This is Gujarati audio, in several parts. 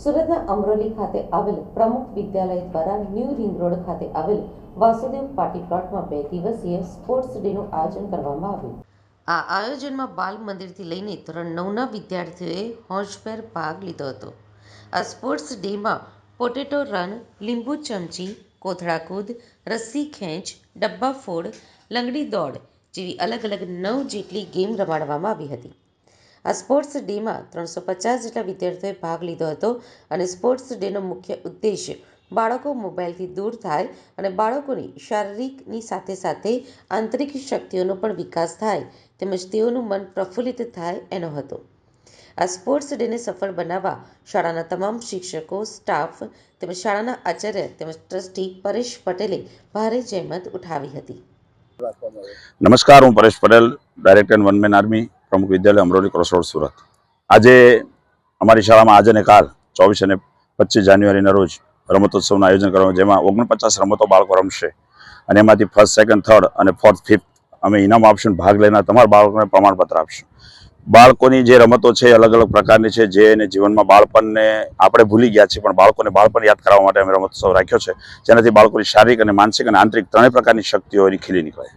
સુરતના અમરોલી ખાતે આવેલ પ્રમુખ વિદ્યાલય દ્વારા ન્યૂ રિંગ રોડ ખાતે આવેલ વાસુદેવ પાર્ટી પ્લોટમાં બે દિવસીય સ્પોર્ટ્સ ડેનું આયોજન કરવામાં આવ્યું. આ આયોજનમાં બાલ મંદિરથી લઈને ધોરણ નવના વિદ્યાર્થીઓએ હોંશભેર ભાગ લીધો હતો. આ સ્પોર્ટ્સ ડેમાં પોટેટો રન, લીંબુ ચમચી કોથળા કૂદ રસ્સી ખેંચ ડબ્બા ફોડ લંગડી દોડ જેવી અલગ અલગ નવ જેટલી ગેમ રમાડવામાં આવી હતી. આ સ્પોર્ટ્સ ડેમાં ત્રણસો પચાસ જેટલા વિદ્યાર્થીઓએ ભાગ લીધો હતો અને સ્પોર્ટ્સ ડેનો મુખ્ય ઉદ્દેશ્ય બાળકો મોબાઈલથી દૂર થાય અને બાળકોની શારીરિકની સાથે સાથે આંતરિક શક્તિઓનો પણ વિકાસ થાય તેમજ તેઓનું મન પ્રફુલ્લિત થાય એનો હતો. આ સ્પોર્ટ્સ ડેને સફળ બનાવવા શાળાના તમામ શિક્ષકો, સ્ટાફ તેમજ શાળાના આચાર્ય તેમજ ટ્રસ્ટી પરેશ પટેલે ભારે જહેમત ઉઠાવી હતી. નમસ્કાર, હું Paresh Patel director one man army Pramukh Vidyalaya Amroli cross Surat. આજે અમારી શાળામાં આજે અને કાલ ચોવીસ અને પચીસ જાન્યુઆરીના રોજ રમતોત્સવનું આયોજન કરવામાં જેમાં ઓગણપચાસ રમતો બાળકો રમશે. અને એમાંથી ફર્સ્ટ સેકન્ડ થર્ડ અને ફોર્થ ફિફ્થ અમે ઇનામ આપશું ભાગ લેનાર તમારા બાળકોને પ્રમાણપત્ર આપશું. બાળકોની જે રમતો છે અલગ અલગ પ્રકારની છે, જે એને જીવનમાં બાળપણને આપણે ભૂલી ગયા છીએ, પણ બાળકોને બાળપણ યાદ કરાવવા માટે અમે રમતોત્સવ રાખ્યો છે. જેનાથી બાળકોની શારીરિક અને માનસિક અને આંતરિક ત્રણેય પ્રકારની શક્તિઓ એની ખીલી નીકળે.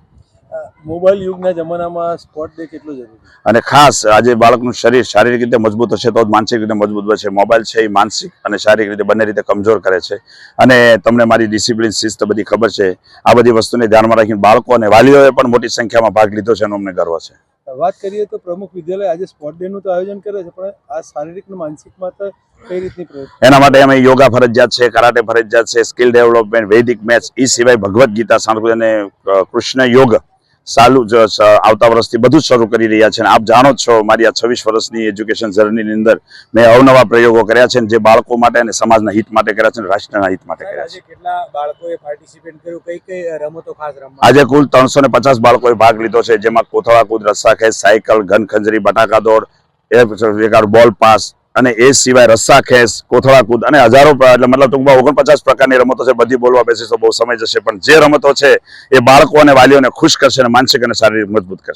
મોબાઈલ યુગના જમાનામાં સ્પોર્ટ ડે કેટલો જરૂરી અને ખાસ આજે બાળકનું શરીર શારીરિક રીતે મજબૂત હશે તો જ માનસિક રીતે મજબૂત બનશે. મોબાઈલ છે એ માનસિક અને શારીરિક રીતે બંને રીતે કમજોર કરે છે. અને તમને મારી ડિસિપ્લિન શિસ્ત બધી ખબર છે. આ બધી વસ્તુને ધ્યાનમાં રાખીને બાળકો અને વાલીઓએ પણ મોટી સંખ્યામાં ભાગ લીધો છે એનો અમને ગર્વ છે. વાત કરીએ તો પ્રમુખ વિદ્યાલય આજે સ્પોર્ટ ડે નું તો આયોજન કરે છે પણ આ શારીરિક અને માનસિકમાં તો કઈ રીતની પ્રવૃત્તિ? એના માટે અમે યોગા ફરજિયાત છે કરાટે ફરજિયાત છે સ્કિલ ડેવલપમેન્ટ વૈદિક મેથ્સ એ સિવાય ભગવદ્ ગીતા સાંસ્કૃતિક અને કૃષ્ણ યોગ ચાલુ જ આવતા વર્ષથી બધું શરૂ કરી રહ્યા છે અને આપ જાણો છો મારી આ છવ્વીસ વર્ષની એજ્યુકેશન જર્નીની અંદર મેં અવનવા પ્રયોગો કર્યા છે જે બાળકો માટે અને સમાજના હિત માટે કર્યા છે અને રાષ્ટ્રના હિત માટે કર્યા છે. આજે કેટલા બાળકોએ પાર્ટિસિપેટ કર્યું? કઈ કઈ રમતો ખાસ રમવા? આજે કુલ ત્રણસો ને પચાસ બાળકોએ ભાગ લીધો છે જેમાં કોથળા કૂદ રસ્સા ખેંચ સાયકલ ઘન ખંજરી બટાકા દોડ બોલ પાસ અને એ સિવાય રસ્સા ખેંચ કોથળા કૂદ અને હજારો એટલે મતલબ ટૂંકમાં ઓગણપચાસ પ્રકારની રમતો છે. બધી બોલવા બેસીશ બહુ સમય જશે. પણ જે રમતો છે, એ બાળકો અને વાલીઓને ખુશ કરશે અને માનસિક અને શારીરિક મજબૂત કરશે.